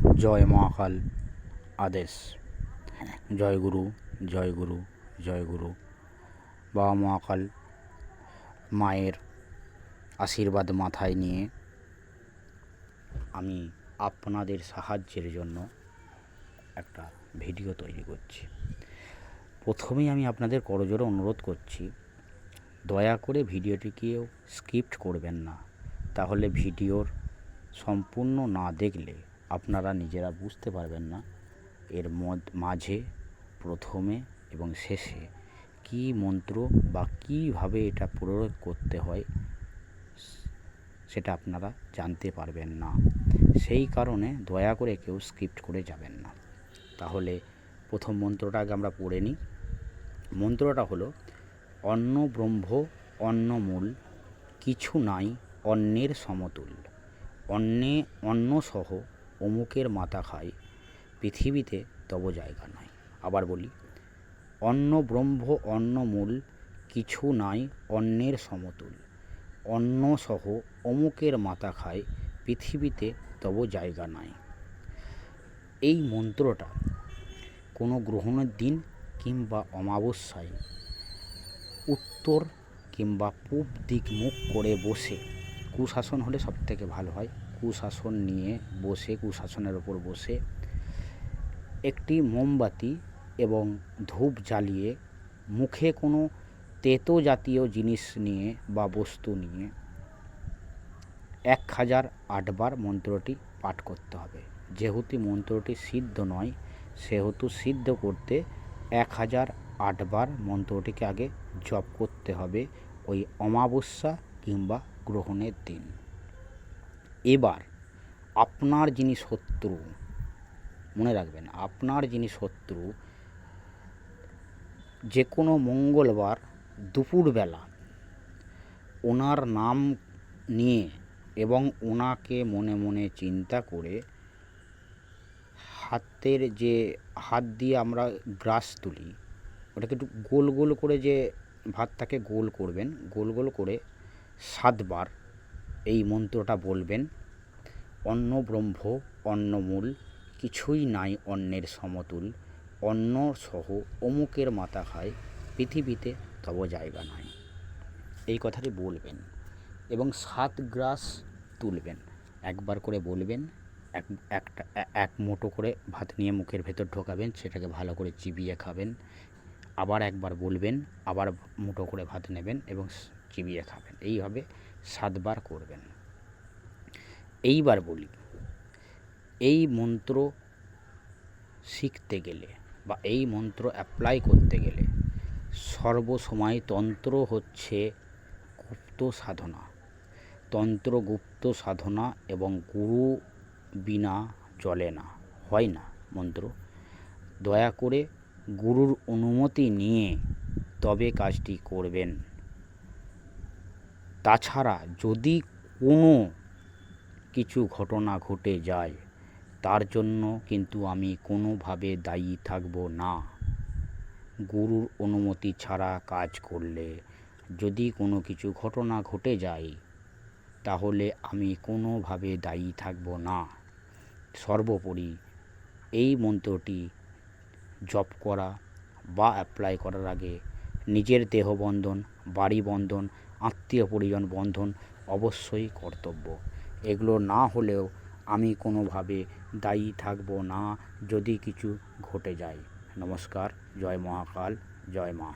জয় মহাকাল আদেশ। জয় গুরু জয় গুরু জয় গুরু। বাবা মহাকাল মায়ের আশীর্বাদ মাথায় নিয়ে আমি আপনাদের সাহায্যের জন্য একটা ভিডিও তৈরি করছি। প্রথমেই আমি আপনাদের করজোরে অনুরোধ করছি, দয়া করে ভিডিওটিকেও স্কিপ্ট করবেন না। তাহলে ভিডিওর সম্পূর্ণ না দেখলে আপনারা নিজেরা বুঝতে পারবেন না এর মাঝে, প্রথমে এবং শেষে কী মন্ত্র বা কীভাবে এটা প্রয়োগ করতে হয় সেটা আপনারা জানতে পারবেন না। সেই কারণে দয়া করে কেউ স্কিপ্ট করে যাবেন না। তাহলে প্রথম মন্ত্রটা আগে আমরা পড়ে নিই। মন্ত্রটা হলো, অন্ন ব্রহ্ম অন্নমূল কিছু নাই, অন্নের সমতুল অন্নে, অন্নসহ অমুকের মাথা খায়। পৃথিবীতে তব জায়গা নাই। আবার বলি, অন্ন ব্রহ্ম অন্নমূল কিছু নাই অন্নের সমতুল। অন্ন সহ অমুকের মাথা খায়, পৃথিবীতে তব জায়গা নাই। এই মন্ত্রটা কোনো গ্রহণের দিন কিংবা অমাবস্যায় উত্তর কিংবা পূব দিক মুখ করে বসে কুশাসন হলে সব থেকে ভালো হয়। কুশাসন নিয়ে বসে, কুশাসনের ওপর বসে একটি মোমবাতি এবং ধূপ জ্বালিয়ে মুখে কোনো তেতো জাতীয় জিনিস নিয়ে বা বস্তু নিয়ে এক হাজার আটবার মন্ত্রটি পাঠ করতে হবে। যেহেতু মন্ত্রটি সিদ্ধ নয়, সেহেতু সিদ্ধ করতে এক হাজার আটবার মন্ত্রটিকে আগে জপ করতে হবে ওই অমাবস্যা কিংবা গ্রহণের দিন। এবার আপনার যিনি শত্রু, মনে রাখবেন, আপনার যিনি শত্রু যে কোনো মঙ্গলবার দুপুরবেলা ওনার নাম নিয়ে এবং ওনাকে মনে মনে চিন্তা করে হাতের যে, হাত দিয়ে আমরা গ্রাস তুলি, ওটাকে একটু গোল গোল করে যে ভাতটাকে গোল করবেন, গোল গোল করে সাতবার এই মন্ত্রটা বলবেন, অন্ন ব্রহ্ম অন্নমূল কিছুই নাই অন্নের সমতুল, অন্ন সহ অমুকের মাথা খায়, পৃথিবীতে তব জায়গা নাই। এই কথাটি বলবেন এবং সাত গ্রাস তুলবেন। একবার করে বলবেন, এক, একটা এক মুঠো করে ভাত নিয়ে মুখের ভেতর ঢোকাবেন, সেটাকে ভালো করে চিবিয়ে খাবেন। আবার একবার বলবেন, আবার মুঠো করে ভাত নেবেন এবং চিবিয়ে খাবেন। এইভাবে সাতবার করবেন। এইবার বলি, এই মন্ত্র শিখতে গেলে বা এই মন্ত্র অ্যাপ্লাই করতে গেলে সর্বসময় তন্ত্র হচ্ছে গুপ্ত সাধনা। তন্ত্র গুপ্ত সাধনা এবং গুরু বিনা চলে না, হয় না মন্ত্র। দয়া করে গুরুর অনুমতি নিয়ে তবে কাজটি করবেন। তাছাড়া যদি কোনো কিছু ঘটনা ঘটে যায়, তার জন্য কিন্তু আমি কোনোভাবে দায়ী থাকব না। গুরুর অনুমতি ছাড়া কাজ করলে যদি কোনো কিছু ঘটনা ঘটে যায়, তাহলে আমি কোনোভাবে দায়ী থাকব না। সর্বোপরি এই মন্ত্রটি জপ করা বা অ্যাপ্লাই করার আগে নিজের দেহ বন্ধন, বাড়ি বন্ধন, আত্মীয় পরিজন বন্ধন অবশ্যই কর্তব্য। এগুলো না হলেও আমি কোনোভাবে দায়ী থাকব না যদি কিছু ঘটে যায়। নমস্কার, জয় মহাকাল, জয় মা।